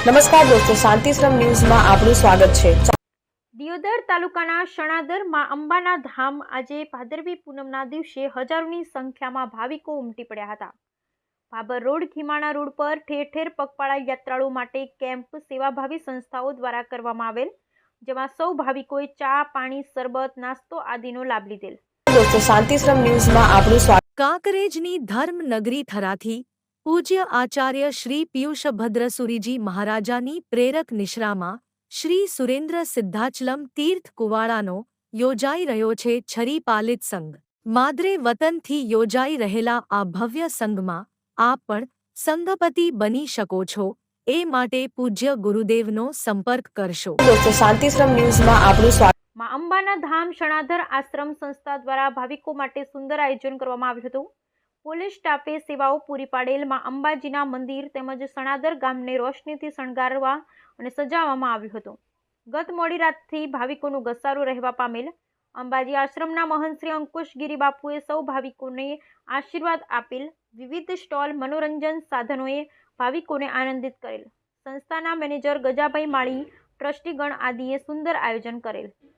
નમસ્કાર દોસ્તો શાંતિશ્રમ ન્યૂઝમાં આપનું સ્વાગત છે. દિયોદર તાલુકાના શણાદરમાં અંબાના ધામ આજે ભાદરવી પૂનમના દિવસે હજારોની સંખ્યામાં ભાવિકો ઉમટી પડ્યા હતા. ભાબર રોડ ખીમાણા રોડ પર ઠેર ઠેર પગપાળા યાત્રાળુ માટે કેમ્પ સેવાભાવી સંસ્થાઓ દ્વારા કરવામાં આવેલ જેમાં સૌ ભાવિકોએ ચા પાણી શરબત નાસ્તો આદિનો લાભ લીધેલ. દોસ્તો શાંતિશ્રમ ન્યૂઝમાં આપનું સ્વાગત. કાંકરેજની ધર્મનગરી થરાથી પૂજ્ય આચાર્ય શ્રી પિયુષભદ્રસુરીજી મહારાજાની પ્રેરક નિશ્રામાં શ્રી સુરેન્દ્ર સિદ્ધાચલમ તીર્થ કુવાડાનો યોજાઈ રહ્યો છે છરી પાલિત સંઘ. માદરે વતનથી યોજાઈ રહેલા આ ભવ્ય સંઘમાં આપ પણ સંઘપતિ બની શકો છો એ માટે પૂજ્ય ગુરુદેવનો સંપર્ક કરશો. દોસ્તો શાંતિશ્રમ ન્યૂઝમાં આપનું સ્વાગત. માં અંબાના ધામ શણાધર આશ્રમ સંસ્થા દ્વારા ભાવિકો માટે સુંદર આયોજન કરવામાં આવ્યું હતું. પોલીસ સ્ટાફે સેવાઓ પૂરી પાડેલમાં અંબાજીના મંદિર તેમજ સણાદર ગામને રોશનીથી શણગારવા અને સજાવવામાં આવ્યું હતું. ગત મોડી રાતથી ભાવિકોનું ઘસારો રહેવા પામેલ અંબાજી આશ્રમના મહંત શ્રી અંકુશગીરી બાપુએ સૌ ભાવિકોને આશીર્વાદ આપેલ વિવિધ સ્ટોલ મનોરંજન સાધનોએ ભાવિકોને આનંદિત કરેલ. સંસ્થાના મેનેજર ગજાભાઈ માળી, ટ્રસ્ટીગણ આદિએ સુંદર આયોજન કરેલ.